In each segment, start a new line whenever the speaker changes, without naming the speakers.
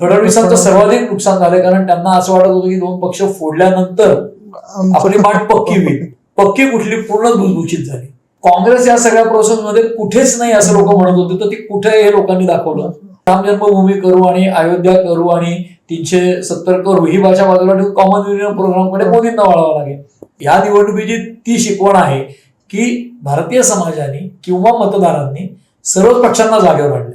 फडणवीसांचं सर्वाधिक नुकसान झालंय कारण त्यांना असं वाटत होतं की दोन पक्ष फोडल्यानंतर आपली माठ पक्की होईल. पक्की कुठली? पूर्ण भुसभुशीत झाली. काँग्रेस या सगळ्या प्रोसेसमध्ये कुठेच नाही असं लोक म्हणत होते तर ती कुठे हे लोकांनी दाखवलं? राम जन्मभूमी करू आणि अयोध्या करू आणि तीनशे सत्तर करू ही भाषा बाजूला ठेवून कॉमन युनियन प्रोग्रामकडे मोदींना वळावं लागेल. या निवडणुकीची ती शिकवण आहे की भारतीय समाजाने किंवा मतदारांनी सर्वच पक्षांना जागेवर आणले.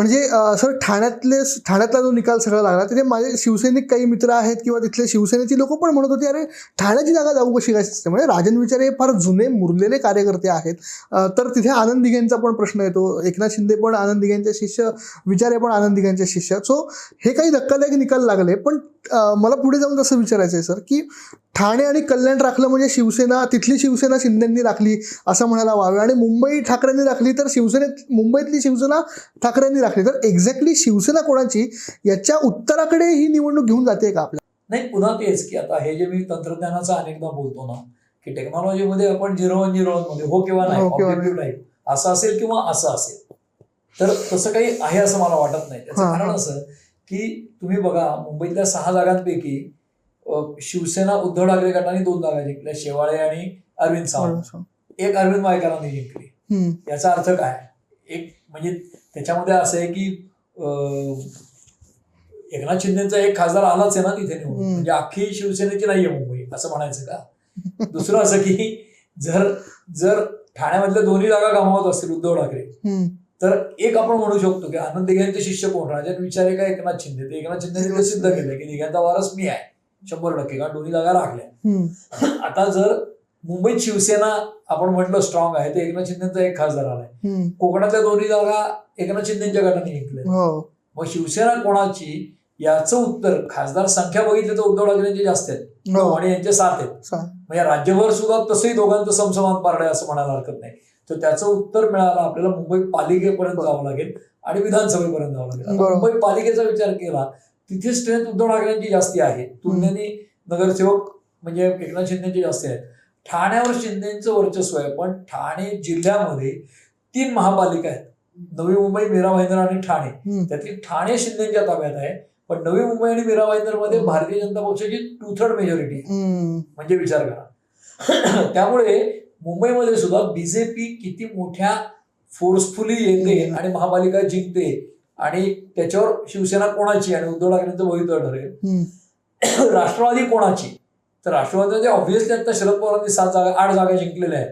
म्हणजे सर ठाण्यातले ठाण्यातला जो निकाल सगळा लागला तिथे माझे शिवसैनिक काही मित्र आहेत किंवा तिथले शिवसेनेची लोक पण म्हणत होते अरे ठाण्याची जागा जाऊ कशी? काय असते म्हणजे राजन विचारे हे फार जुने मुरलेले कार्यकर्ते आहेत. तर तिथे आनंद दिघेंचा पण प्रश्न येतो. एकनाथ शिंदे पण आनंद दिघेंचे शिष्य विचारे पण आनंद दिघेंचे शिष्य. सो हे काही धक्कादायक निकाल लागले पण मला पुढे जाऊन तसं विचारायचं आहे सर? की ठाणे आणि कल्याण राखलं म्हणजे शिवसेना तिथली शिवसेना शिंदेंनी राखली असं म्हणायला व्हावे. आणि मुंबई ठाकरेंनी राखली तर शिवसेनेत मुंबईतली शिवसेना ठाकरेंनी राखली. तर एक्झॅक्टली शिवसेना कोणाची? याच्या उत्तराकडे ही निवडणूक घेऊन जाते का आपल्या?
नाही पुन्हा तेच की आता हे जे मी तंत्रज्ञानाचा अनेकदा बोलतो ना की टेक्नॉलॉजीमध्ये आपण झिरो वन झिरो वनमध्ये हो किंवा नाही
हो
नाही. असं असेल किंवा असं असेल. तर तसं काही आहे असं मला वाटत नाही. त्याचं कारण. असं की तुम्ही बघा मुंबईतल्या सहा जागांपैकी शिवसेना उद्धव ठाकरे गटाने दोन जागा जिंकल्या शेवाळे आणि अरविंद सावंत. एक अरविंद वायकरांनी जिंकली. याचा अर्थ काय? एक म्हणजे त्याच्यामध्ये असं आहे की एकनाथ शिंदेचा एक खासदार आलाच आहे ना तिथे निवडून. म्हणजे अख्खी शिवसेनेची नाहीये मुंबई असं म्हणायचं का? दुसरं असं की जर जर ठाण्यामधल्या दोन्ही जागा गमावत असतील उद्धव ठाकरे तर एक आपण म्हणू शकतो की आनंद दिघ्यांचे शिष्य कोण? राजन विचारे का एकनाथ शिंदे. ते एकनाथ शिंदेने ते सिद्ध केलं की दिघ्यांचा वारस मी आहे. शंभर टक्के कारण दोन्ही जागा राखल्या. आता जर मुंबईत शिवसेना आपण म्हटलं स्ट्रॉंग आहे तर एकनाथ शिंदेचा एक खासदार आलाय. कोकणातल्या दोन्ही जागा एकनाथ शिंदेच्या गटाने जिंकल्या
हो.
मग शिवसेना कोणाची? याचं उत्तर खासदार संख्या बघितली तर उद्धव ठाकरेंची जास्त आहेत.
हो.
आणि यांचे सात आहेत. म्हणजे राज्यभर सुद्धा तसंही दोघांचं समसमान पारडं असं म्हणायला हरकत नाही. तर त्याचं उत्तर मिळालं आपल्याला मुंबई पालिकेपर्यंत जावं लागेल आणि विधानसभेपर्यंत जावं लागेल. मुंबई पालिकेचा विचार केला तिथे स्ट्रेंथ उद्धव ठाकरेंची जास्ती आहे. तुलनेने नगरसेवक म्हणजे एकनाथ शिंदेची जास्ती आहेत ठाण्यावर शिंदेचं वर्चस्व आहे पण ठाणे जिल्ह्यामध्ये तीन महापालिका आहेत. नवी मुंबई मीरा भाईंदर आणि ठाणे. त्यातली ठाणे शिंदेच्या ताब्यात आहे पण नवी मुंबई आणि मीरा भाईंदरमध्ये भारतीय जनता पक्षाची टू थर्ड मेजॉरिटी आहे म्हणजे विचार करा. त्यामुळे मुंबईमध्ये सुद्धा बीजेपी किती मोठ्या फोर्सफुली येते. आणि महापालिका जिंकते. आणि त्याच्यावर शिवसेना कोणाची आणि उद्धव ठाकरेंचं भवितव्य ठरेल? राष्ट्रवादी कोणाची? तर राष्ट्रवादी ऑब्व्हियसली आता शरद पवारांनी सात जागा आठ जागा जिंकलेल्या आहेत.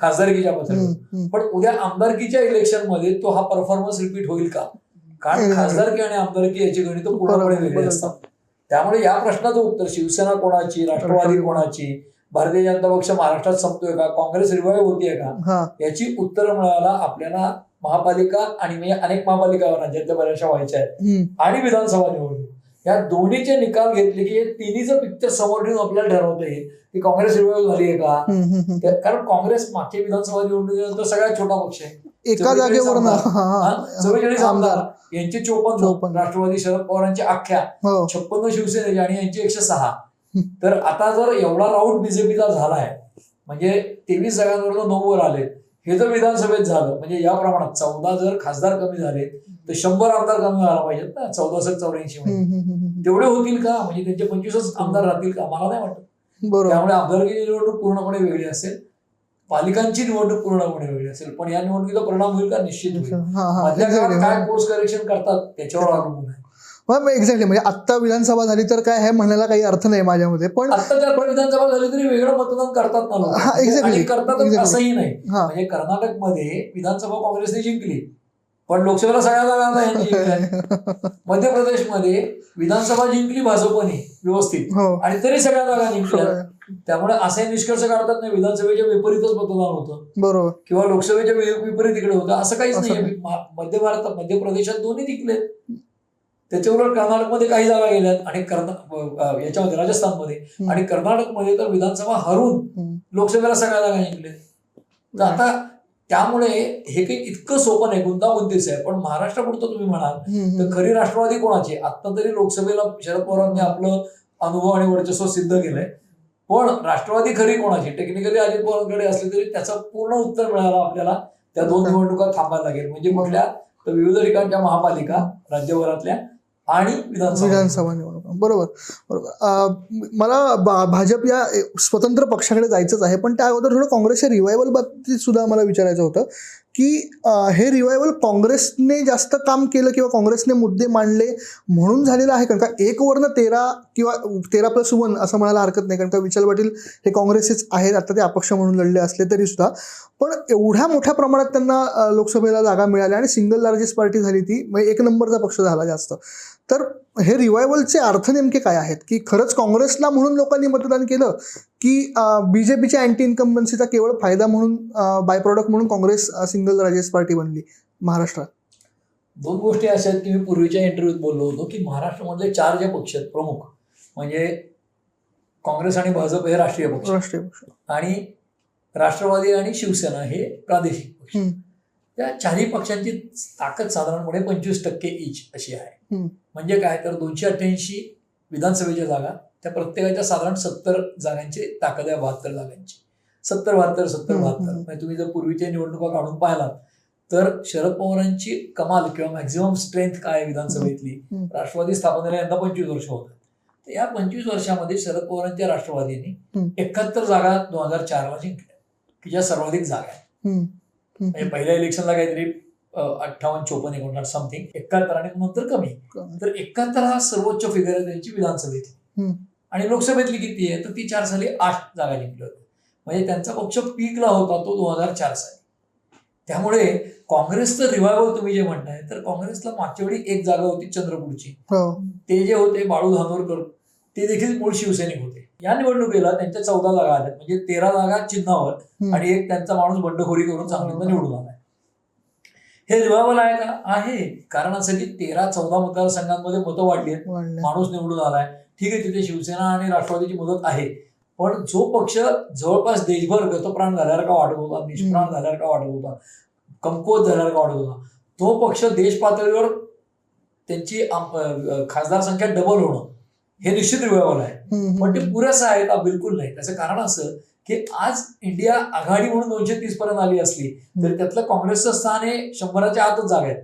खासदारकीच्या
हम्म.
पण उद्या आमदारकीच्या इलेक्शनमध्ये तो हा परफॉर्मन्स रिपीट होईल का? कारण. खासदारकी आणि आमदारकी याची गणित पूर्णपणे वेगळी. असतात. त्यामुळे या प्रश्नाचं उत्तर शिवसेना कोणाची राष्ट्रवादी. कोणाची? भारतीय जनता पक्ष महाराष्ट्रात संपतोय का? काँग्रेस रिवाईव्ह होतीये का? याची उत्तरं मिळायला आपल्याला महापालिका आणि म्हणजे अनेक महापालिका राज्यातल्या बऱ्याचशा व्हायच्या आहेत. आणि विधानसभा निवडणूक. या दोन्हीचे निकाल घेतले की हे तिन्हीचं पिक्चर समोर ठेवून आपल्याला ठरवता येईल की काँग्रेस रिवाईव्ह झाली आहे का कारण काँग्रेस मागच्या विधानसभा निवडणुकीनंतर सगळ्यात छोटा पक्ष आहे.
एका जागेवर.
चव्वेचाळीस
आमदार.
यांचे चोपन्न. राष्ट्रवादी शरद पवारांच्या अख्ख्या
हो.
छप्पन्न शिवसेनेचे आणि यांची एकशे सहा. तर आता जर एवढा राऊंड बीजेपीचा झालाय म्हणजे तेवीस जागांवर नऊ वर आले हे जर विधानसभेत झालं म्हणजे या प्रमाणात चौदा जर खासदार कमी झाले तर शंभर आमदार कमी व्हायला पाहिजेत ना चौदा सक चौऱ्याऐंशी. तेवढे होतील का? म्हणजे त्यांचे पंचवीसच आमदार राहतील का? मला नाही वाटत.
बरोबर.
त्यामुळे आमदारकीची निवडणूक पूर्णपणे वेगळी असेल पालिकांची निवडणूक पूर्णपणे वेगळी असेल पण या निवडणुकीचा परिणाम होईल का? निश्चित होईल. काय कोर्स करेक्शन करतात त्याच्यावर अवलंबून आहे.
एक्झॅक्टली म्हणजे आत्ता विधानसभा झाली तर काय हे म्हणायला काही अर्थ नाही माझ्यामध्ये पण
विधानसभा झाली तरी वेगळं मतदान करतात. आणि करतातच
Exactly.
असंही नाही.
हा.
म्हणजे कर्नाटकमध्ये विधानसभा काँग्रेसने जिंकली. पण लोकसभेला सगळ्या जागा मध्य प्रदेशमध्ये विधानसभा जिंकली भाजपने व्यवस्थित.
हो.
आणि तरी सगळ्या जागा जिंकल्या. त्यामुळे असे निष्कर्ष काढतात नाही विधानसभेच्या विपरीतच मतदान होतं.
बरोबर.
किंवा लोकसभेच्या विपरीत इकडे होतं. असं काहीच नाही. मध्य भारतात मध्य प्रदेशात दोन्ही जिंकले त्याच्या उलट कर्नाटकमध्ये काही जागा गेल्यात आणि कर्ना याच्यामध्ये राजस्थानमध्ये. आणि कर्नाटकमध्ये तर विधानसभा हरून. लोकसभेला सगळ्या जागा जिंकले. तर आता त्यामुळे हे काही इतकं सोपं नाही गुंतागुंतीच आहे. पण महाराष्ट्रापुरतं तुम्ही म्हणाल तर खरी राष्ट्रवादी कोणाची? आता तरी लोकसभेला शरद पवारांनी आपलं अनुभव आणि वर्चस्व सिद्ध केलंय. पण राष्ट्रवादी खरी कोणाची? टेक्निकली अजित पवारांकडे असली तरी त्याचं पूर्ण उत्तर मिळालं आपल्याला. त्या दोन निवडणुका थांबायला लागेल. म्हणजे कुठल्या? तर विविध ठिकाणच्या महापालिका राज्यभरातल्या आणि विधानसभा
निवडणूक. बरोबर बरोबर. मला भाजप या स्वतंत्र पक्षाकडे जायचंच आहे पण त्या अगोदर थोडं काँग्रेसच्या रिवायवल बाबतीत सुद्धा मला विचारायचं होतं. की हे रिवायवल काँग्रेसने जास्त काम केलं किंवा काँग्रेसने मुद्दे मांडले म्हणून झालेलं आहे? कारण का एक वरनं तेरा किंवा तेरा प्लस वन असं म्हणायला हरकत नाही. कारण का विशाल पाटील हे काँग्रेसचेच आहेत. आता ते अपक्ष म्हणून लढले असले तरी सुद्धा. पण एवढ्या मोठ्या प्रमाणात त्यांना लोकसभेला जागा मिळाल्या आणि सिंगल लार्जेस्ट पार्टी झाली ती. म्हणजे एक नंबरचा पक्ष झाला जास्त. तर हे रिवायवलचे अर्थ नेमके काय आहेत? की खरंच काँग्रेसला म्हणून लोकांनी मतदान केलं की बीजेपीच्या अँटी इन्कम्बन्सीचा केवळ फायदा म्हणून बाय प्रॉडक्ट म्हणून काँग्रेस सिंगल राजेस्ट पार्टी बनली महाराष्ट्रात?
दोन गोष्टी अशा आहेत की मी पूर्वीच्या इंटरव्ह्यूत बोललो होतो की महाराष्ट्रामधले चार जे पक्ष आहेत प्रमुख म्हणजे काँग्रेस आणि भाजप हे राष्ट्रीय पक्ष.
राष्ट्रीय पक्ष.
आणि राष्ट्रवादी आणि शिवसेना हे प्रादेशिक पक्ष. त्या चारही पक्षांची ताकद साधारणपणे पंचवीस टक्के इच अशी आहे. म्हणजे काय तर दोनशे अठ्ठ्याऐंशी विधानसभेच्या जागा त्या प्रत्येकाच्या साधारण सत्तर जागांची ताकद आहे बहात्तर जागांची सत्तर बहात्तर सत्तर बहात्तर. म्हणजे तुम्ही जर पूर्वीच्या निवडणुका काढून पाहिलात तर शरद पवारांची कमाल किंवा मॅक्झिमम स्ट्रेंथ काय विधानसभेतली. राष्ट्रवादी स्थापनेला यंदा पंचवीस वर्ष होत तर या पंचवीस वर्षामध्ये शरद पवारांच्या राष्ट्रवादीने. एकाहत्तर जागा दोन हजार चारला जिंकल्या की ज्या सर्वाधिक जागा आहेत. म्हणजे. पहिल्या इलेक्शनला काहीतरी अठ्ठावन्न चोपन्न एकोणसाठ समथिंग एकाहत्तर आणि नंतर कमी. तर एकाहत्तर हा सर्वोच्च फिगर आहे त्यांची विधानसभेतली.
हम्म.
आणि लोकसभेतली किती आहे? तर ती चार साली आठ जागा जिंकल्या होत्या म्हणजे त्यांचा पक्ष पीकला होता तो दोन हजार चार साली. त्यामुळे काँग्रेसचं रिवायवल तुम्ही जे म्हणताय तर काँग्रेसला मागच्या वेळी एक जागा होती चंद्रपूरची.
हो.
ते जे होते बाळू धानोरकर ते देखील मूळ शिवसैनिक होते. या निवडणुकीला त्यांच्या चौदा जागा आल्या म्हणजे तेरा जागा चिन्हावर. आणि एक त्यांचा माणूस बंडखोरी करून सांगलीतनं निवडून आलाय. हे रिवायवल आहे का आहे. कारण असं की तेरा चौदा मतदारसंघांमध्ये मतं वाढली. आहेत. माणूस निवडून आलाय. ठीक आहे तिथे शिवसेना आणि राष्ट्रवादीची मदत आहे. पण जो पक्ष जवळपास देशभर गतप्राण झाल्यावर का वाटत होता निष्प्राण का वाटत होता कमकुवत झाल्यावर का वाटत होता तो पक्ष देश पातळीवर त्यांची खासदार संख्या डबल होणं. हे निश्चित रिवायवल आहे. पण ते पुरेसं आहे का बिलकुल नाही त्याचं कारण असं की आज इंडिया आघाडी म्हणून दोनशे तीस पर्यंत आली असली तर त्यातलं काँग्रेसचं स्थान हे शंभराच्या आतच जागा आहेत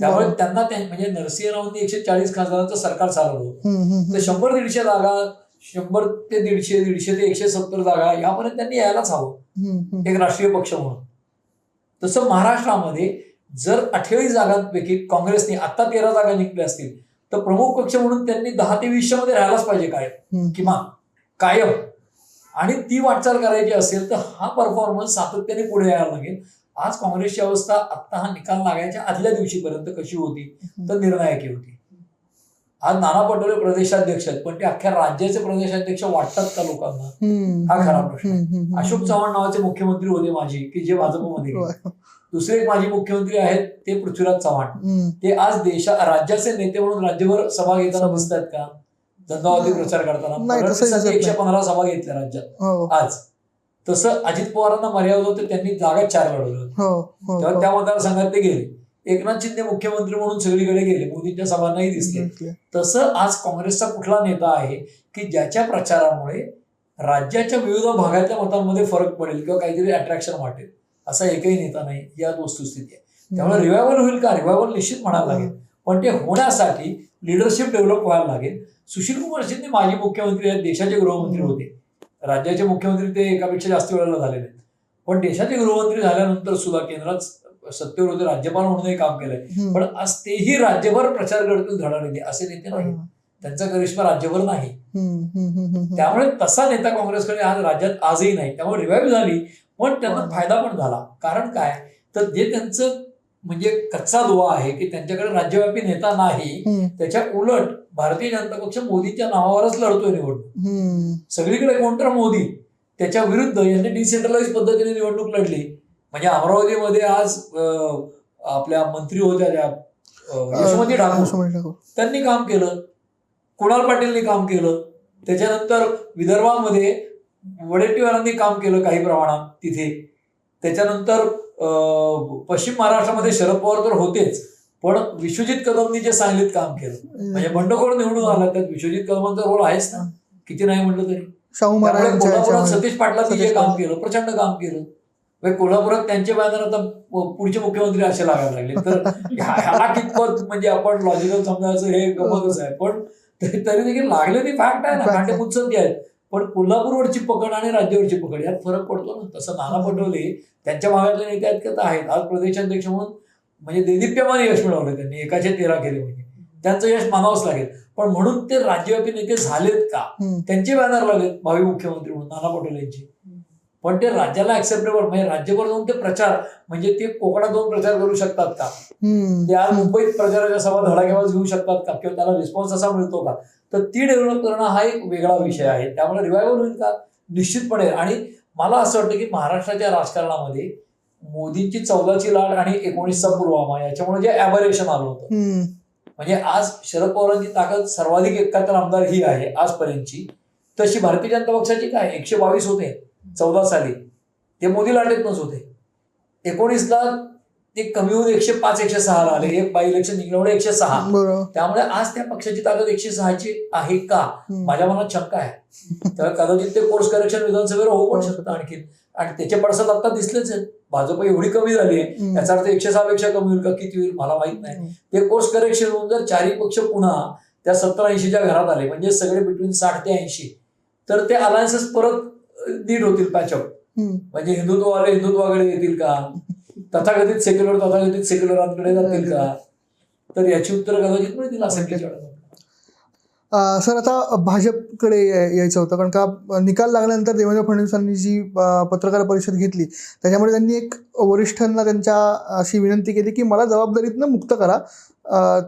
त्यामुळे. त्यांना त्या- म्हणजे नरसिंहरावांनी एकशे चाळीस खासदारांचं सरकार चालवलं. तर शंभर दीडशे जागा शंभर ते दीडशे दीडशे ते एकशे सत्तर जागा यापर्यंत त्यांनी यायलाच हवं. एक राष्ट्रीय पक्ष म्हणून तसं महाराष्ट्रामध्ये जर अठ्ठावीस जागांपैकी काँग्रेसने आता तेरा जागा जिंकल्या असतील तर प्रमुख पक्ष म्हणून त्यांनी दहा ते वीसच्या मध्ये राहायलाच पाहिजे कायम. किमान कायम आणि ती वाटचाल करायची असेल तर हा परफॉर्मन्स सातत्याने पुढे यायला लागेल आज काँग्रेसची अवस्था आता हा निकाल लागायच्या आदल्या दिवशीपर्यंत कशी होती तर निर्णायकी होती आज नाना पटोले प्रदेशाध्यक्ष आहेत पण ते अख्ख्या राज्याचे प्रदेशाध्यक्ष वाटतात का लोकांना. हा खरा प्रश्न. अशोक चव्हाण नावाचे मुख्यमंत्री होते माझी की जे भाजपमध्ये. दुसरे एक माजी मुख्यमंत्री आहेत ते पृथ्वीराज चव्हाण. ते आज देशा राज्याचे नेते म्हणून राज्यभर सभा घेताना
सभा.
दिसत आहेत का धंदावादी प्रचार करताना एकशे. पंधरा सभा घेतल्या राज्यात
हो
आज तसं अजित पवारांना मर्यादा होते त्यांनी जागा चार होत्या.
हो हो
तेव्हा. त्या मतदारसंघात ते गेले एकनाथ शिंदे मुख्यमंत्री म्हणून सगळीकडे गेले मोदींच्या सभांनाही दिसले. तसं आज काँग्रेसचा कुठला नेता आहे की ज्याच्या प्रचारामुळे राज्याच्या विविध भागातल्या मतांमध्ये फरक पडेल किंवा काहीतरी अट्रॅक्शन वाटेल असा एकही नेता नाही या वस्तुस्थिती आहे. त्यामुळे रिवायवल होईल का? रिवायवल निश्चित म्हणायला लागेल. पण ते होण्यासाठी लिडरशिप डेव्हलप व्हायला लागेल. सुशील कुमार शिंदे माजी मुख्यमंत्री आहेत देशाचे गृहमंत्री. होते. राज्याचे मुख्यमंत्री ते एकापेक्षा जास्त वेळेला झालेले आहेत. पण देशाचे गृहमंत्री झाल्यानंतर सुद्धा केंद्रात सत्तेवर होते राज्यपाल म्हणूनही काम केलंय. पण आज तेही राज्यभर प्रचार करतील धडाडीने असे नेते नाही. त्यांचा करिश्मा राज्यभर नाही. त्यामुळे तसा नेता काँग्रेसकडे आज राज्यात आजही नाही. त्यामुळे रिवाईव्ह झाली पण त्यांना. फायदा पण झाला. कारण काय? तर जे त्यांचं म्हणजे कच्चा दुवा आहे की त्यांच्याकडे राज्यव्यापी नेता नाही. त्याच्या उलट भारतीय जनता पक्ष मोदीच्या नावावरच लढतोय निवडणूक. सगळीकडे कोण तर मोदी? त्याच्या विरुद्ध यांनी डिसेंट्रलाइज पद्धतीने निवडणूक लढली. म्हणजे अमरावतीमध्ये आज आपल्या मंत्री होत्या त्या यशोमती ठाकूर. त्यांनी काम केलं. कुणाल पाटीलनी काम केलं. त्याच्यानंतर विदर्भामध्ये वडेट्टीवारांनी काम केलं काही प्रमाणात तिथे. त्याच्यानंतर पश्चिम महाराष्ट्रामध्ये शरद पवार तर होतेच पण विश्वजित कदमनी जे सांगलीत काम केलं म्हणजे बंडखोर निवडून आला त्यात विश्वजित कदमांचा रोल आहेच ना. किती नाही म्हटलं तरी.
शाहू
कोल्हापुरात. सतीश पाटलांनी
सतीश
जे काम
पाटील.
केलं प्रचंड काम केलं. म्हणजे कोल्हापुरात त्यांचे बॅनर आता पुढचे मुख्यमंत्री असे लागायला लागले. तर ह्या- ह्याला कितपत म्हणजे आपण लॉजिकल समजायचं हे गमतच आहे. पण तरी देखील लागले ती फॅक्ट आहे ना.
आहे.
मुत्सद्दी आहेत पण कोल्हापूरवरची पकड आणि राज्यावरची पकड यात फरक पडतो ना. तसं नाना पटोले त्यांच्या भागातले नेते आहेत का तर आहेत. आज प्रदेशाध्यक्ष म्हणून म्हणजे देदीप्यमान यश मिळवलं त्यांनी एकाचे तेरा केले म्हणजे. त्यांचं यश मानावंच लागेल. पण म्हणून ते राज्यव्यापी नेते झालेत का. त्यांचे बॅनर लागलेत भावी मुख्यमंत्री म्हणून नाना पटोले यांचे पण ते राज्याला ऍक्सेप्टेबल म्हणजे राज्यभर जाऊन ते प्रचार म्हणजे ते कोकणात जाऊन प्रचार करू शकतात का. ते आज मुंबईत प्रचाराच्या सभा धडाक्यावर घेऊ शकतात का? किंवा त्याला रिस्पॉन्स असा मिळतो का? तर ती डेव्हलप करणं हा एक वेगळा विषय आहे. त्यामुळे रिवायवल होईल का? निश्चितपणे. आणि मला असं वाटतं की महाराष्ट्राच्या राजकारणामध्ये मोदींची चौदाची लाट आणि एकोणीसचा पुलवामा याच्यामुळे जे ॲबरेशन आलं होतं. म्हणजे आज शरद पवारांची ताकद सर्वाधिक एकाहत्तर आमदार ही आहे आजपर्यंतची. तशी भारतीय जनता पक्षाची काय? एकशे बावीस होते. चौदा साली. ते मोदी लाटेतनच होते. एकोणीसला ते कमी होऊन एकशे पाच एकशे सहाला आले. एक बाय इलेक्शन निघल्यामुळे एकशे सहा. त्यामुळे आज त्या पक्षाची ताकद एकशे सहाची आहे का. माझ्या मनात शंका आहे. तर कदाचित ते कोर्स करेक्शन विधानसभेवर होऊ पण शकतं आणखी आणि त्याचे पडसाद आता दिसलेच आहेत. भाजप एवढी कमी झाली आहे.
हम्म.
याचा अर्थ एकशे सहा पेक्षा कमी होईल का? किती होईल? मला माहीत नाही. ते कोर्स करेक्शन होऊन जर चारही पक्ष पुन्हा त्या सत्तर ऐंशीच्या घरात आले म्हणजे सगळे बिटवीन साठ ते ऐंशी तर ते अलायन्सेस परत नीट होतील पॅचअप. म्हणजे हिंदुत्ववाले हिंदुत्वाकडे येतील का? तथाकथित सेक्युलर तथाकथित सेक्युलरांकडे जातील का? तर याची उत्तर कदाचित मिळतील असेंब्लीच्या
सर आता भाजपकडे यायचं होतं कारण का निकाल लागल्यानंतर देवेंद्र फडणवीसांनी जी पत्रकार परिषद घेतली त्याच्यामध्ये त्यांनी एक वरिष्ठांना त्यांच्या अशी विनंती केली की मला जबाबदारीतनं मुक्त करा.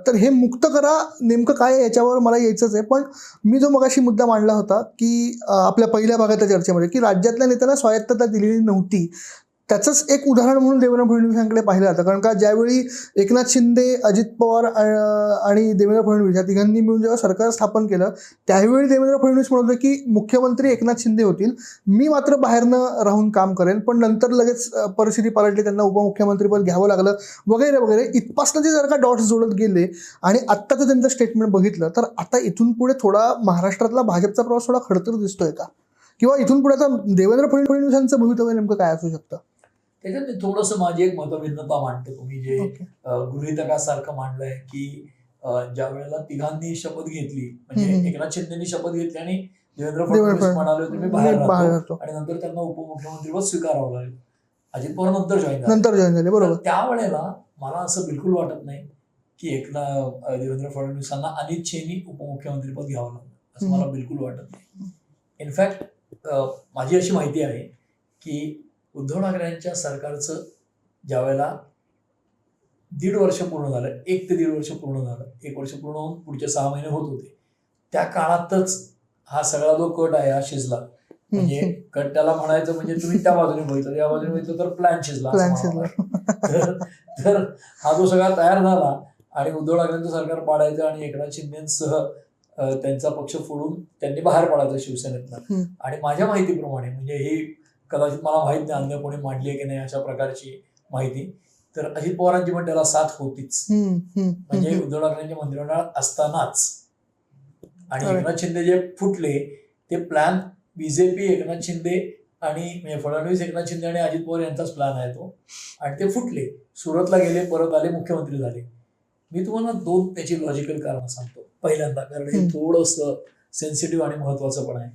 तर हे मुक्त करा. नेमकं काय याच्यावर मला यायचंच आहे. पण मी जो मगाशी मुद्दा मांडला होता की आपल्या पहिल्या भागातल्या चर्चेमध्ये की राज्यातल्या नेत्यांना स्वायत्तता दिलेली नव्हती. त्याचंच एक उदाहरण म्हणून देवेंद्र फडणवीसांकडे पाहिलं जातं. कारण का ज्यावेळी एकनाथ शिंदे अजित पवार आणि देवेंद्र फडणवीस या तिघांनी मिळून जेव्हा सरकार स्थापन केलं त्यावेळी देवेंद्र फडणवीस म्हणत होते की मुख्यमंत्री एकनाथ शिंदे होतील. मी मात्र बाहेरनं राहून काम करेन पण नंतर लगेच परिस्थिती पालटली त्यांना उपमुख्यमंत्रीपद घ्यावं लागलं वगैरे वगैरे. इथपासनं ते जर का डॉट्स जोडत गेले आणि आत्ताचं त्यांचं स्टेटमेंट बघितलं तर आता इथून पुढे थोडा महाराष्ट्रातला भाजपचा प्रवास थोडा खडतर दिसतोय का? किंवा इथून पुढे आता देवेंद्र फडणवीसांचं भवितव्य नेमकं काय असू शकतं?
त्याच्यात मी थोडंसं माझी एक मतभिन्नता मांडतो. तुम्ही जे गृहीतकासारखं मांडलंय की ज्या वेळेला तिघांनी शपथ घेतली म्हणजे. एकनाथ शिंदेनी शपथ घेतली आणि देवेंद्र फडणवीस. म्हणाले होते मी बाहेर राहतो. आणि नंतर त्यांना उपमुख्यमंत्रीपद स्वीकारावं लागेल. अजित पवार नंतर जॉईन झाले.
नंतर जॉईन झाले बरोबर.
त्यावेळेला मला असं बिलकुल वाटत नाही की एकना अं, देवेंद्र फडणवीसांना अनिच्छेनी उपमुख्यमंत्रीपद घ्यावं लागलं. असं. मला बिलकुल वाटत नाही. इनफॅक्ट माझी अशी माहिती आहे की उद्धव ठाकरेंच्या सरकारचं ज्यावेळेला दीड वर्ष पूर्ण झालं एक ते दीड वर्ष पूर्ण झालं एक वर्ष पूर्ण होऊन पुढचे सहा महिने होत होते. त्या काळातच हा सगळा जो कट आहे हा शिजला. म्हणजे कट त्याला म्हणायचं म्हणजे तुम्ही त्या बाजूने बघितलं या बाजूने बघितलं तर प्लॅन शिजला. तर हा जो सगळा तयार झाला आणि उद्धव ठाकरेंचं सरकार पाडायचं आणि एकनाथ शिंदेसह त्यांचा पक्ष फोडून त्यांनी बाहेर पडायचं शिवसेनेतनं. आणि माझ्या माहितीप्रमाणे म्हणजे ही कदाचित मला माहीत नाही अन्य कोणी मांडली की नाही अशा प्रकारची माहिती तर अजित पवारांची पण त्याला साथ होतीच म्हणजे. उद्धव ठाकरेंच्या मंत्रिमंडळात असतानाच आणि. एकनाथ शिंदे जे फुटले ते प्लॅन बीजेपी एकनाथ शिंदे आणि म्हणजे फडणवीस एकनाथ शिंदे आणि अजित पवार यांचाच प्लॅन आहे तो आणि ते फुटले सुरतला गेले परत आले मुख्यमंत्री झाले मी तुम्हाला दोन त्याची लॉजिकल कारण सांगतो पहिल्यांदा कारण हे. थोडंसं सेन्सिटिव्ह आणि महत्वाचं पण आहे.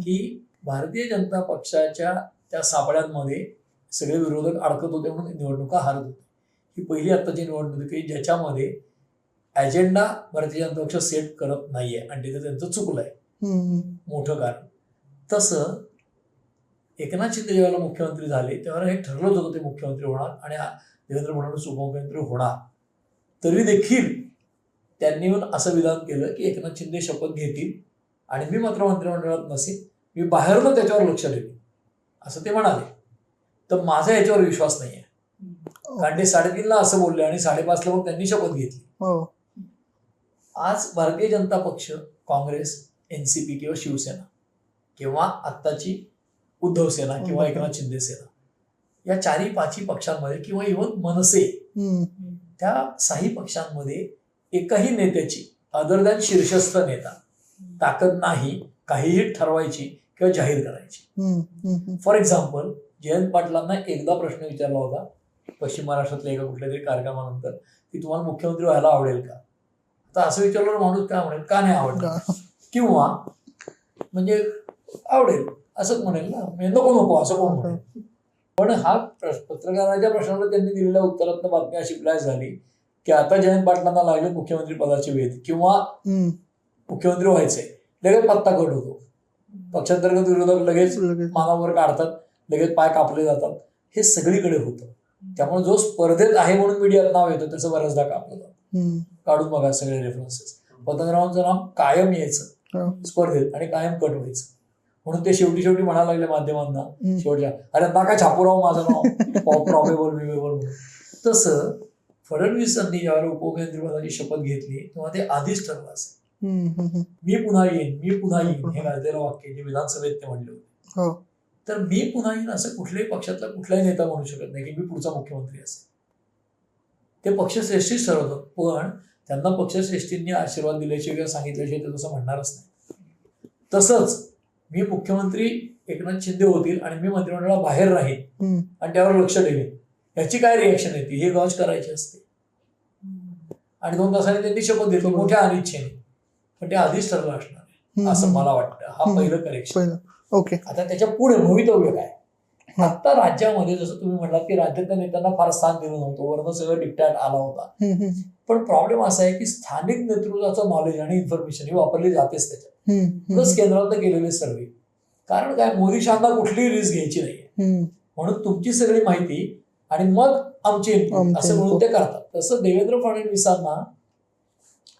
की भारतीय जनता पक्षाच्या त्या सापळ्यांमध्ये सगळे विरोधक अडकत होते म्हणून निवडणुका हारत होते. ही पहिली आत्ताची निवडणूक आहे की ज्याच्यामध्ये अजेंडा भारतीय जनता पक्ष सेट करत नाहीये आणि तिथे त्यांचं चुकलंय.
हम्म,
मोठं कारण. तसं एकनाथ शिंदे ज्यावेळेला मुख्यमंत्री झाले त्यावेळेला हे ठरलंच होतं ते मुख्यमंत्री होणार आणि देवेंद्र फडणवीस उपमुख्यमंत्री होणार. तरी देखील त्यांनी येऊन असं विधान केलं की एकनाथ शिंदे शपथ घेतील आणि मी मात्र मंत्रिमंडळात नसेल मी बाहेरून त्याच्यावर लक्ष देईन असं ते म्हणाले. तर माझा याच्यावर विश्वास नाही आहे कारण ते साडेतीनला असं बोलले आणि साडेपाचला मग त्यांनी शपथ घेतली.
हो.
आज भारतीय जनता पक्ष काँग्रेस एनसीपी किंवा शिवसेना किंवा आत्ताची उद्धव सेना किंवा. एकनाथ शिंदे सेना या चारही पाचही पक्षांमध्ये किंवा इव्हन मनसे त्या साही पक्षांमध्ये एकही नेत्याची अदर दॅन शीर्षस्थ नेता ताकद नाही काहीही ठरवायची किंवा जाहीर करायची. फॉर एक्झाम्पल जयंत पाटलांना एकदा प्रश्न विचारला होता पश्चिम महाराष्ट्रातल्या एका कुठल्या तरी कार्यक्रमानंतर की तुम्हाला मुख्यमंत्री व्हायला आवडेल का? आता असं विचारलं माणूस काय म्हणेल? का नाही आवडत? किंवा म्हणजे आवडेल असंच म्हणेल ना. म्हणजे नको नको असं कोण म्हणेल? पण हा पत्रकाराच्या प्रश्नाला त्यांनी दिलेल्या उत्तरातनं बातमी अशी फ्लॅश झाली की आता जयंत पाटलांना लागले मुख्यमंत्री पदाचे वेध किंवा. मुख्यमंत्री व्हायचंय. लगेच पत्ता कट होतो. पक्षांतर्गत विरोधक लगेच. मानावर काढतात लगेच पाय कापले जातात. हे सगळीकडे होतं. त्यामुळे जो स्पर्धेत आहे म्हणून मीडियात नाव येतं त्याचं बऱ्याचदा कापलं जातं. काढून बघा सगळे रेफरन्सेस पतंगरावांचं नाव कायम यायचं.
हा.
स्पर्धेत आणि कायम कट व्हायचं. म्हणून ते शेवटी शेवटी म्हणायला लागले माध्यमांना. शेवटच्या अरे नका छापूराव माझं नाव? प्रॉबेबल म्हणून तसं फडणवीसांनी ज्यावेळेला उपमुख्यमंत्रीपदाची शपथ घेतली तेव्हा ते आधीच ठरलं असेल. मी पुन्हा येईन मी पुन्हा येईन हे गाजलेलं वाक्य जे विधानसभेत ते म्हणले होते.
हो.
तर मी पुन्हा येईन असं कुठल्याही पक्षातला कुठलाही नेता म्हणू शकत नाही की मी पुढचा मुख्यमंत्री असेल. ते पक्षश्रेष्ठीच ठरवतात पण त्यांना पक्षश्रेष्ठींनी आशीर्वाद दिल्याशिवाय किंवा सांगितल्याशिवाय ते तसं म्हणणारच नाही. तसंच मी मुख्यमंत्री एकनाथ शिंदे होतील आणि मी मंत्रिमंडळाबाहेर राहीन
हम्म.
आणि त्यावर लक्ष ठेवेन याची काय रिॲक्शन येते? हे लॉन्च करायची असते. आणि दोन तासांनी त्यांनी शपथ घेतली मोठ्या अनिच्छेने. पण ते आधीच ठरलं असणार आहे असं. मला वाटतं. हा. पहिलं करेक्शन
ओके
आता त्याच्या पुढे भवितव्य काय. आता राज्यामध्ये जसं तुम्ही म्हटलात की राज्यातल्या नेत्यांना फार स्थान दिलं नव्हतं वरनं सगळं डिक्टॅट आला होता. पण प्रॉब्लेम असा आहे की स्थानिक नेतृत्वाचं नॉलेज आणि इन्फॉर्मेशन ही वापरली जातेच त्याच्यात. प्लस केंद्रात केलेले सर्वे. कारण काय मोदी शहाना कुठलीही रिस्क घ्यायची नाही. म्हणून तुमची सगळी माहिती आणि मग आमची असं म्हणून. ते करतात. तसं देवेंद्र फडणवीसांना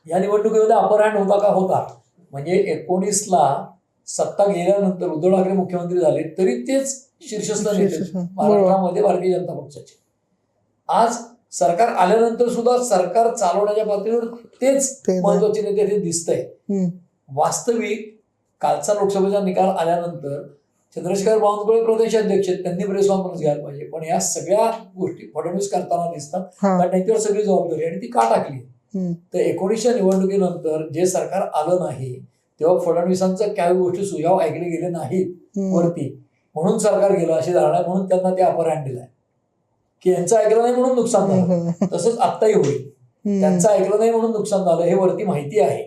या निवडणुकीमध्ये अपर हँड होता का होता? म्हणजे एकोणीसला सत्ता गेल्यानंतर उद्धव ठाकरे मुख्यमंत्री झाले तरी तेच शीर्षस्थ नेते महाराष्ट्रामध्ये भारतीय जनता पक्षाचे. आज सरकार आल्यानंतर सुद्धा सरकार चालवण्याच्या पातळीवर तेच महत्त्वाचे नेते ते दिसतंय.
हम्म.
वास्तविक कालचा लोकसभेचा निकाल आल्यानंतर चंद्रशेखर बावनकुळे प्रदेश अध्यक्ष आहेत, त्यांनी प्रेस कॉन्फरन्स घ्यायला पाहिजे. पण या सगळ्या गोष्टी फडणवीस करताना दिसतात. कारण त्यांच्यावर सगळी जबाबदारी आहे आणि ती का टाकली. तर एकोणीसच्या निवडणुकीनंतर जे सरकार आलं नाही तेव्हा फडणवीसांच्या काही गोष्टी सुजाव ऐकले गेले नाहीत. वरती. म्हणून सरकार गेलं अशी धारणा आहे, म्हणून त्यांना ते हँड दिलाय. की यांचं ऐकलं नाही म्हणून नुकसान झालं. तसंच आत्ताही होईल. त्यांचं ऐकलं नाही म्हणून नुकसान झालं हे वरती माहिती आहे.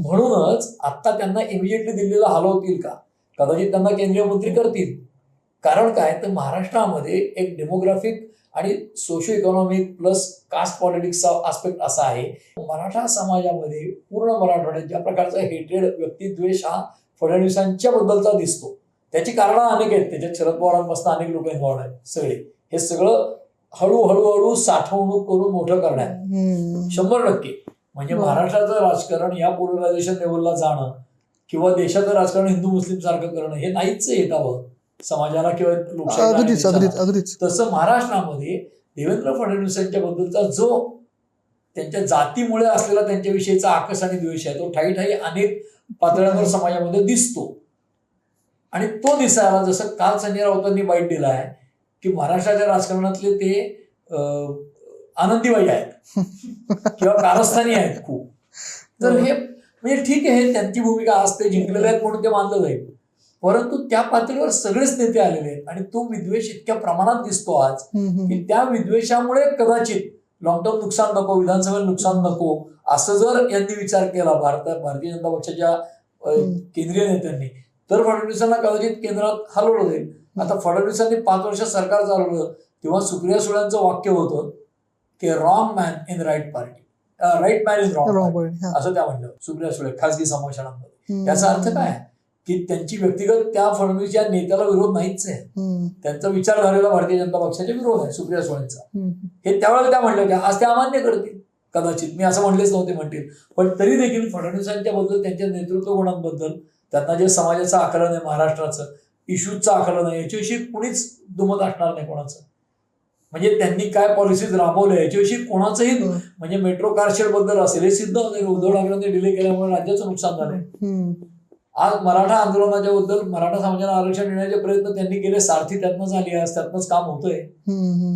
म्हणूनच आता त्यांना इमिजिएटली दिल्लीला हलवतील का? कदाचित त्यांना केंद्रीय मंत्री करतील. कारण काय? तर महाराष्ट्रामध्ये एक डेमोग्राफिक आणि सोशो इकॉनॉमिक प्लस कास्ट पॉलिटिक्सचा आस्पेक्ट असा आहे. मराठा समाजामध्ये पूर्ण मराठवाड्यात ज्या प्रकारचा हेटेड व्यक्तिद्वेष हा फडणवीसांच्या बद्दलचा दिसतो. त्याची कारणं अनेक आहेत. त्याच्यात शरद पवारांपासून अनेक लोक इन्व्हॉल्ड आहेत सगळे. हे सगळं हळूहळू हळू साठवणूक करून मोठं करण्यात. शंभर टक्के. म्हणजे. महाराष्ट्राचं राजकारण या पोलरायझेशन लेवलला जाणं किंवा देशाचं राजकारण हिंदू मुस्लिम सारखं करणं हे नाहीच येतावं समाजाला किंवा
अगदीच. अगदीच अगदीच.
तसं महाराष्ट्रामध्ये देवेंद्र फडणवीसांच्या बद्दलचा जो त्यांच्या जातीमुळे असलेला त्यांच्याविषयीचा आकस आणि द्वेष आहे तो ठाई ठाई अनेक पातळ्यांवर समाजामध्ये दिसतो. आणि तो दिसायला जसं काल संजय राऊतांनी बाईट दिला आहे की महाराष्ट्राच्या राजकारणातले ते आनंदीबाई आहेत. किंवा कारस्थानी आहेत खूप. तर हे म्हणजे ठीक आहे हे त्यांची भूमिका आज ते जिंकलेले आहेत म्हणून ते मानलं जाईल. परंतु त्या पातळीवर सगळेच नेते आलेले आहेत आणि तो विद्वेष इतक्या प्रमाणात दिसतो आज. की त्या विद्वेषामुळे कदाचित टर्म नुकसान नको विधानसभेला नुकसान नको असं जर यांनी विचार केला भारत भारतीय जनता पक्षाच्या. केंद्रीय नेत्यांनी तर फडणवीसांना कदाचित केंद्रात हलवलं जाईल आता फडणवीसांनी पाच वर्ष सरकार चालवलं तेव्हा सुप्रिया सुळ्यांचं वाक्य होतं की wrong man in right party right man in wrong. असं त्या म्हणलं सुप्रिया सुळे खासगी संभाषणांमध्ये. त्याचा अर्थ काय की त्यांची व्यक्तिगत त्या फडणवीस या नेत्याला विरोध नाहीच आहे. त्यांचा विचारधारेला भारतीय जनता पक्षाचा विरोध आहे सुप्रिया सुळेंचा. हे त्यावेळेला त्या म्हणल्या होत्या आज त्या अमान्य करतील कदाचित. मी असं म्हणलेच नव्हते म्हणतील. पण तरी देखील फडणवीसांच्या बद्दल त्यांच्या नेतृत्व गुणांबद्दल त्यांना जे समाजाचं आकलन आहे महाराष्ट्राचं इश्यूजचं आकलन आहे याच्याविषयी कुणीच दुमत असणार नाही कोणाचं. म्हणजे त्यांनी काय पॉलिसीज राबवल्या याच्याविषयी कोणाचंही. म्हणजे मेट्रो कार शेडबद्दल असेल हे सिद्ध होते. उद्धव ठाकरेंनी डिले केल्यामुळे राज्याचं नुकसान झालंय. आज मराठा आंदोलनाच्या बद्दल मराठा समाजाला आरक्षण देण्याचे प्रयत्न त्यांनी केले सारथी त्यातनं झाली आज त्यातनंच काम होतंय.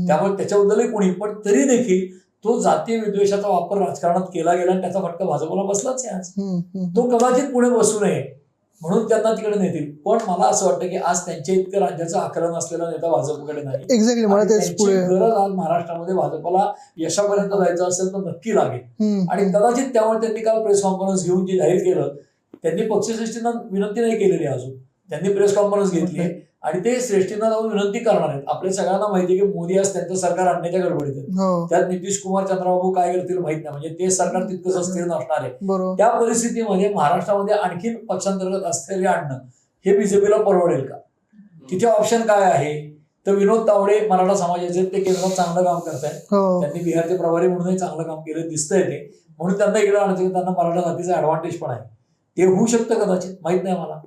त्यामुळे त्याच्याबद्दलही कोणी पण तरी देखील तो जातीय विद्वेषाचा वापर राजकारणात केला गेला आणि त्याचा फटका भाजपला बसलाच आहे आज. तो कदाचित पुढे बसू नये म्हणून त्यांना तिकडे नेतील पण मला असं वाटतं की आज त्यांच्या इतकं राज्याचं आकलन असलेला नेता भाजपकडे नाही
एक्झॅक्टली मला
गरज आज महाराष्ट्रामध्ये भाजपला यशापर्यंत जायचं असेल तर नक्की लागेल. आणि कदाचित त्यामुळे त्यांनी काल प्रेस कॉन्फरन्स घेऊन जे जाहीर केलं त्यांनी पक्षश्रेष्ठींना विनंती नाही केलेली अजून. त्यांनी प्रेस कॉन्फरन्स घेतली आणि ते श्रेष्ठींना जाऊन विनंती करणार आहेत. आपल्या सगळ्यांना माहिती आहे की मोदी आज त्यांचं सरकार आणण्याच्या गडबडीत आहेत.
हो.
त्यात नितीश कुमार चंद्रबाबू काय करतील माहीत नाही. म्हणजे ते सरकार तितकंच अस्थिर नसणार आहे. त्या परिस्थितीमध्ये महाराष्ट्रामध्ये आणखीन पक्षांतर्गत स्थैर्य आणणं हे बीजेपीला परवडेल का? तिथे ऑप्शन काय आहे? तर विनोद तावडे मराठा समाजाचे ते केंद्रात चांगलं काम करतायत.
हो.
त्यांनी बिहारचे प्रभारी म्हणूनही चांगलं काम केलं दिसतंय ते. म्हणून त्यांना इकडे आणायचं त्यांना मराठा जातीचा ऍडव्हान्टेज पण आहे. ते होऊ शकतं कदाचित माहीत नाही मला.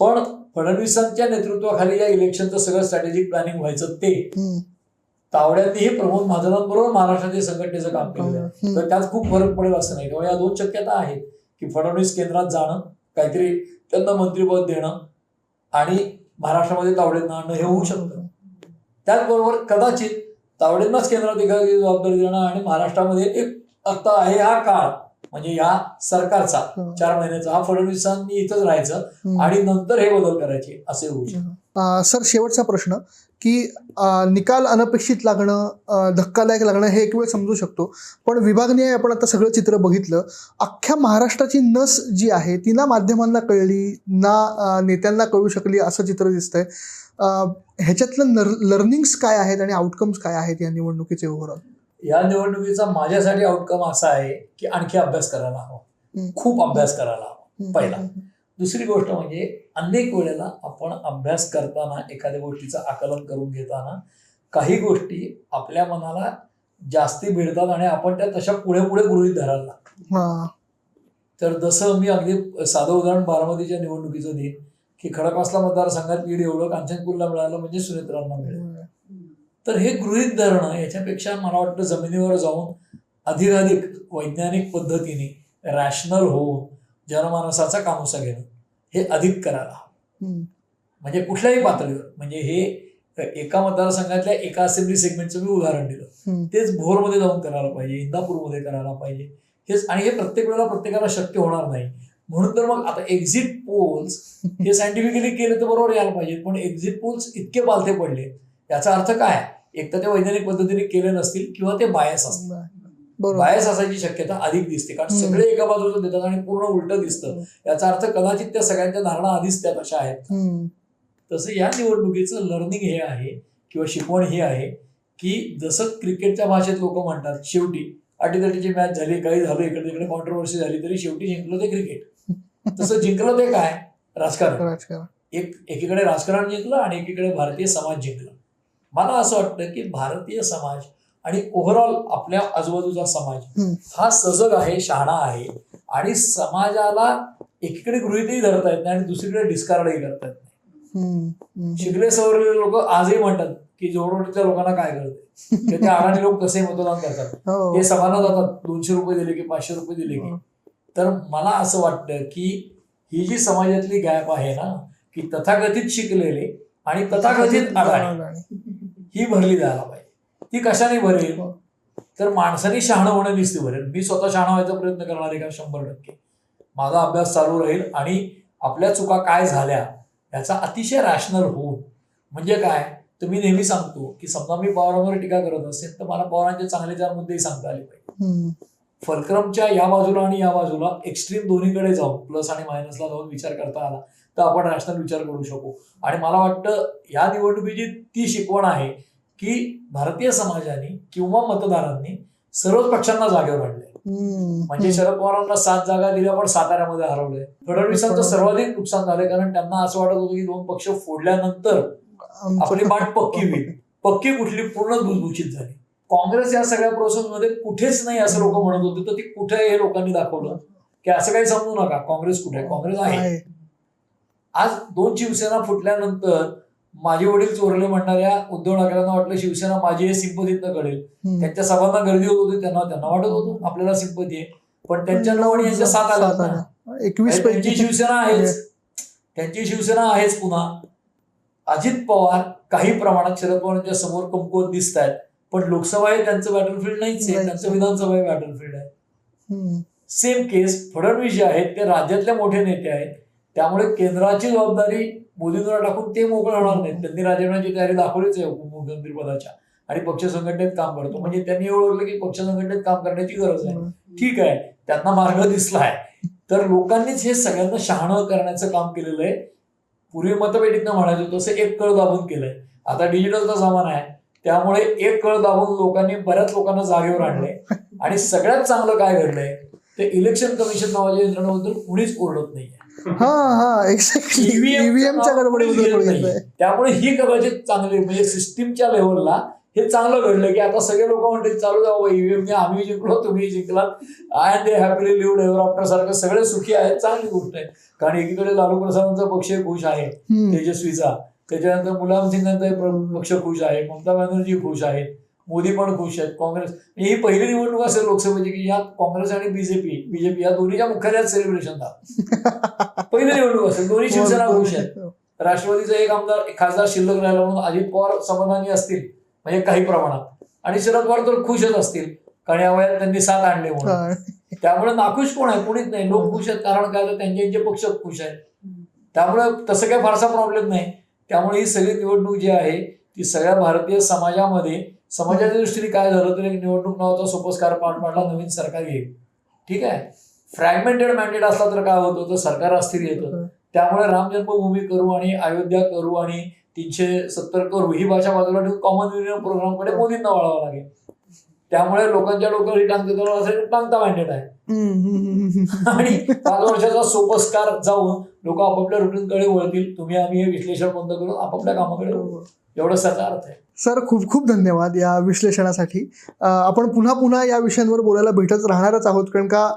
पण फडणवीसांच्या नेतृत्वाखाली या इलेक्शनचं सगळं स्ट्रॅटेजिक प्लॅनिंग व्हायचं ते. तावड्यांनीही प्रमोद महाजनांबरोबर महाराष्ट्राच्या संघटनेचं काम
हम्म.
तर त्यात खूप फरक पडेल असं नाही. त्यामुळे या दोन शक्यता आहेत की फडणवीस केंद्रात जाणं काहीतरी त्यांना मंत्रिपद देणं आणि महाराष्ट्रामध्ये तावडेंना आणणं हे होऊ शकतं. त्याचबरोबर कदाचित तावडेंनाच केंद्रात एखादी जबाबदारी देणं आणि महाराष्ट्रामध्ये एक आता आहे हा काळ म्हणजे या सरकारचा
हं.
चार महिन्याचा हा फडणवीसांनी इथंच राहायचं. आणि नंतर हे बदल करायचे असे होऊ शकते.
सर शेवटचा प्रश्न की निकाल अनपेक्षित लागणं धक्कादायक लागणं हे एक वेळ समजू शकतो. पण विभागनीय आपण आता सगळं चित्र बघितलं. अख्ख्या महाराष्ट्राची नस जी आहे ती ना माध्यमांना कळली ना नेत्यांना कळू शकली असं चित्र दिसतंय. ह्याच्यातलं नर लर्निंग्स काय आहेत आणि आउटकम्स काय आहेत या निवडणुकीचे ओव्हरऑल
या निवडणुकीचा माझ्यासाठी आउटकम असा आहे की आणखी अभ्यास करायला हवा. खूप अभ्यास करायला हवा पहिला. दुसरी गोष्ट म्हणजे अनेक वेळेला आपण अभ्यास करताना एखाद्या गोष्टीचं आकलन करून घेताना काही गोष्टी आपल्या मनाला जास्ती भिडतात आणि आपण त्या तशा पुढे पुढे गृहीत धरायला लागतो.
हां.
तर जसं मी अगदी साधं उदाहरण बारामतीच्या निवडणुकीचं देईन की खडकवासला मतदारसंघात लीड एवढं कांचनपूरला मिळालं म्हणजे सुनेत्रांना मिळेल. तर हे गृहीत धरणं याच्यापेक्षा मला वाटतं जमिनीवर जाऊन अधिकाधिक वैज्ञानिक पद्धतीने रॅशनल होऊन जनमानसाचा कामोसा घेणं हे अधिक करायला हवं. म्हणजे कुठल्याही पातळीवर. म्हणजे हे एका मतदारसंघातल्या एका असेंब्ली सेगमेंटचं मी उदाहरण दिलं. तेच भोरमध्ये जाऊन करायला पाहिजे इंदापूरमध्ये करायला पाहिजे. हेच आणि हे प्रत्येक वेळेला प्रत्येकाला शक्य होणार नाही. म्हणून तर मग आता एक्झिट पोल्स हे सायंटिफिकली केले तर बरोबर यायला पाहिजे पण एक्झिट पोल्स इतके पालथे पडले. याचा अर्थ काय? एक तर ते वैज्ञानिक पद्धतीने केले नसतील किंवा ते बायस असतील बायस असायची शक्यता अधिक दिसते कारण. सगळे एका बाजूचं देतात आणि पूर्ण उलट दिसतं. याचा अर्थ कदाचित त्या सगळ्यांच्या धारणा आधीच त्या तशा आहेत. तसं या निवडणुकीचं लर्निंग हे आहे किंवा शिकवण ही आहे की जसं क्रिकेटच्या भाषेत लोक म्हणतात शेवटी अटीतटीची मॅच झाली काही झालं इकडे तिकडे कॉन्ट्रोवर्सी झाली तरी शेवटी जिंकलं ते क्रिकेट तसं जिंकलं ते काय? राजकारण. एक एकीकडे राजकारण जिंकलं आणि एकीकडे भारतीय समाज जिंकला. मला असं वाटतं की भारतीय समाज आणि ओव्हरऑल आपल्या आजूबाजूचा समाज. हा सजग आहे शहाणा आहे आणि समाजाला एकीकडे गृहितही धरता येत नाही आणि दुसरीकडे डिस्कार्डही करता येत नाही. शिकले सवरलेले लोक आजही म्हणतात की जोडवडीच्या लोकांना काय कळते की ते अडाणी लोक कसे मतदान करतात?
हो.
ते सभाला जातात. दोनशे रुपये दिले की पाचशे रुपये दिले की. तर मला असं वाटतं की ही जी समाजातली गॅप आहे ना की तथाकथित शिकलेले आणि तथाकथित अडाणी ही भरली जायला पाहिजे. ती कशाने भरेल. तर माणसाने शहाणं होणं निश्चित भरेल मी स्वतः शहाणा व्हायचा प्रयत्न करणार आहे का? शंभर टक्के. माझा अभ्यास चालू राहील आणि आपल्या चुका काय झाल्या याचा अतिशय रॅशनल होऊन. म्हणजे काय? तर मी नेहमी सांगतो की समजा मी पवारांवर टीका करत असेल तर मला पवारांचे चांगले चार मुद्देही सांगता आले पाहिजे. फलक्रमच्या या बाजूला आणि या बाजूला एक्स्ट्रीम दोन्हीकडे जाऊन प्लस आणि मायनसला जाऊन विचार करता आला. तर आपण रॅशनल विचार करू शकू. आणि मला वाटतं या निवडणुकीची ती शिकवण आहे की भारतीय समाजाने किंवा मतदारांनी सर्वच पक्षांना जागेवर आणले. म्हणजे शरद पवारांना सात जागा दिल्या पण साताऱ्यामध्ये हरवले फडणवीसांचं सर्वाधिक नुकसान झालंय कारण त्यांना असं वाटत होतं की दोन पक्ष फोडल्यानंतर आपली बाट पक्की होईल. पक्की कुठली पूर्ण भुसभुशीत झाली. काँग्रेस या सगळ्या प्रोसेसमध्ये कुठेच नाही असं लोक म्हणत होते तर ती कुठे हे लोकांनी दाखवलं. की असं काही समजू नका. काँग्रेस कुठे काँग्रेस आहे. आज दोन शिवसेना फुटल्यानंतर माझे वडील चोरले म्हणणाऱ्या उद्धव ठाकरेंना वाटलं शिवसेना माझी हे सिंपतीतनं कळेल. त्यांच्या सभांना गर्दी होत होती त्यांना त्यांना वाटत होतं आपल्याला सिंपती आहे. पण त्यांच्या आणि यांच्या सात आल्या.
एकवीस
त्यांची
पैकी
शिवसेना आहेच. त्यांची शिवसेना आहेच पुन्हा. अजित पवार काही प्रमाणात शरद पवारांच्या समोर कमकुवत दिसत आहेत पण लोकसभा हे त्यांचं बॅटलफील्ड नाहीच आहे. त्यांचं विधानसभा हे बॅटलफील्ड आहे. सेम केस फडणवीस जे आहेत ते राज्यातले मोठे नेते आहेत. त्यामुळे केंद्राची जबाबदारी मोदींवर टाकून ते मोकळे होणार नाहीत. त्यांनी राजीनाम्याची तयारी दाखवलीच आहे उपमुख्यमंत्री पदाच्या आणि पक्ष संघटनेत काम करतो. म्हणजे त्यांनी ओळखलं की पक्ष संघटनेत काम करण्याची गरज आहे. ठीक आहे. त्यांना मार्ग दिसलाय. तर लोकांनीच हे सगळ्यांना शहाणं करण्याचं काम केलेलं आहे. पूर्वी मतपेटीतनं म्हणायचं तसं एक कळ दाबून केलंय. आता डिजिटलचा जमाना आहे. त्यामुळे एक कळ दाबून लोकांनी बऱ्याच लोकांना जागेवर आणले आणि सगळ्यात चांगलं काय घडलंय? ते इलेक्शन कमिशन नावाच्या यंत्रणेबद्दल कुणीच ओरडत नाहीये.
हा हा एक्झॅक्टली
EVM चं
ईव्हीएमच्या
नाव कोणीच
गडबडीबद्दल
घेत
थोडं
नाही.
घेतलंय.
त्यामुळे ही कदाचित चांगली म्हणजे सिस्टीमच्या लेवलला हे चांगलं घडलं की आता सगळे लोक म्हणतील चालू जाऊ ईव्हीएम आम्ही जिंकलो तुम्ही जिंकलात. I they happily live ever after सारखं सगळे सुखी आहेत चांगली गोष्ट आहे. कारण एकीकडे लालू प्रसादांचा पक्ष खुश आहे. तेजस्वीचा. त्याच्यानंतर मुलायम सिंगांचा पक्ष खुश आहे ममता बॅनर्जी खुश आहेत. मोदी पण खुश आहेत काँग्रेस. म्हणजे ही पहिली निवडणूक असेल लोकसभेची की यात काँग्रेस आणि बीजेपी बीजेपी या दोन्हीच्या मुख्यालयात सेलिब्रेशन झालं. पहिली निवडणूक असेल दोन्ही शिवसेना खुश आहेत. राष्ट्रवादीचा एक आमदार खासदार शिल्लक राहिला म्हणून अजित पवार समाधानी असतील म्हणजे काही प्रमाणात. आणि शरद पवार तर खुशच असतील. कारण या वयात त्यांनी साथ आणले म्हणून.
हा.
त्यामुळे नाखुश कोण आहे कोणीच नाही. लोक खुश आहेत. कारण काय? तर त्यांचे त्यांचे पक्ष खुश आहेत. त्यामुळे तसं काही फारसा प्रॉब्लेम नाही. त्यामुळे ही सगळी निवडणूक जी आहे ती सगळ्या भारतीय समाजामध्ये समाजाच्या दृष्टीने काय झालं तर एक निवडणूक नावाचा सोपस्कार पार पाडला नवीन सरकार येईल. ठीक आहे? फ्रॅगमेंटेड मॅन्डेट असला तर काय होतं तर सरकार अस्थिर येतं. त्यामुळे राम जन्मभूमी करू आणि अयोध्या करू आणि तीनशे सत्तर करू ही भाषा बाजूला ठेवून कॉमन युनियन प्रोग्रामकडे मोदींना वळावं लागेल. त्यामुळे लोकांच्या डोक्यावर ही टांगते तर असेल टांगता मॅन्डेट आहे. आणि पाच वर्षाचा सोपस्कार जाऊन लोक आपापल्या रुटीनकडे वळतील. तुम्ही आम्ही हे विश्लेषण बंद करून आपापल्या कामाकडे वळू. एवढंच त्याचा अर्थ आहे.
सर खूप खूप धन्यवाद या विश्लेषणासाठी. आपण पुन्हा पुन्हा या विषयांवर बोलायला भेटत राहणारच आहोत कारण का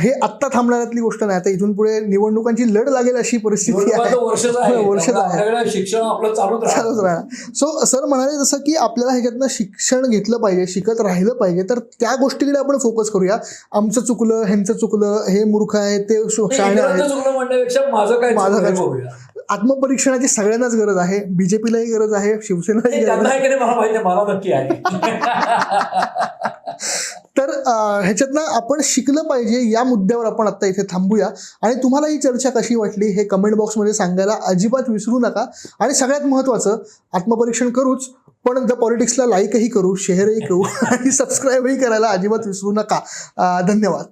हे आत्ता थांबण्यातली गोष्ट नाही. आता इथून पुढे निवडणुकांची लढ लागेल अशी परिस्थिती आहे.
वर्षच आहे.
आहे.
शिक्षण आपलं चालूच
राहणार. सो सर म्हणाले जसं की आपल्याला ह्याच्यातनं शिक्षण घेतलं पाहिजे शिकत राहिलं पाहिजे तर त्या गोष्टीकडे आपण फोकस करूया. आमचं चुकलं ह्यांचं चुकलं हे मूर्ख आहेत ते शो-
नाही,
शहाणे
इतरांचं
आहेत
चुकलं म्हणण्यापेक्षा माझं काय
माझं. आत्मपरीक्षणाची सगळ्यांनाच गरज आहे. बीजेपीलाही गरज आहे. शिवसेनालाही
नाही,
गरज आहे.
आहे की नाही मला माहिती मला नक्की आहे.
तर ह्याच्यातनं आपण शिकलं पाहिजे या मुद्द्यावर आपण आता इथे थांबूया. आणि तुम्हाला ही चर्चा कशी वाटली हे कमेंट बॉक्समध्ये सांगायला अजिबात विसरू नका. आणि सगळ्यात महत्त्वाचं आत्मपरीक्षण करूच पण द पॉलिटिक्सला लाईकही करू शेअरही करू आणि सबस्क्राईबही करायला अजिबात विसरू नका. धन्यवाद.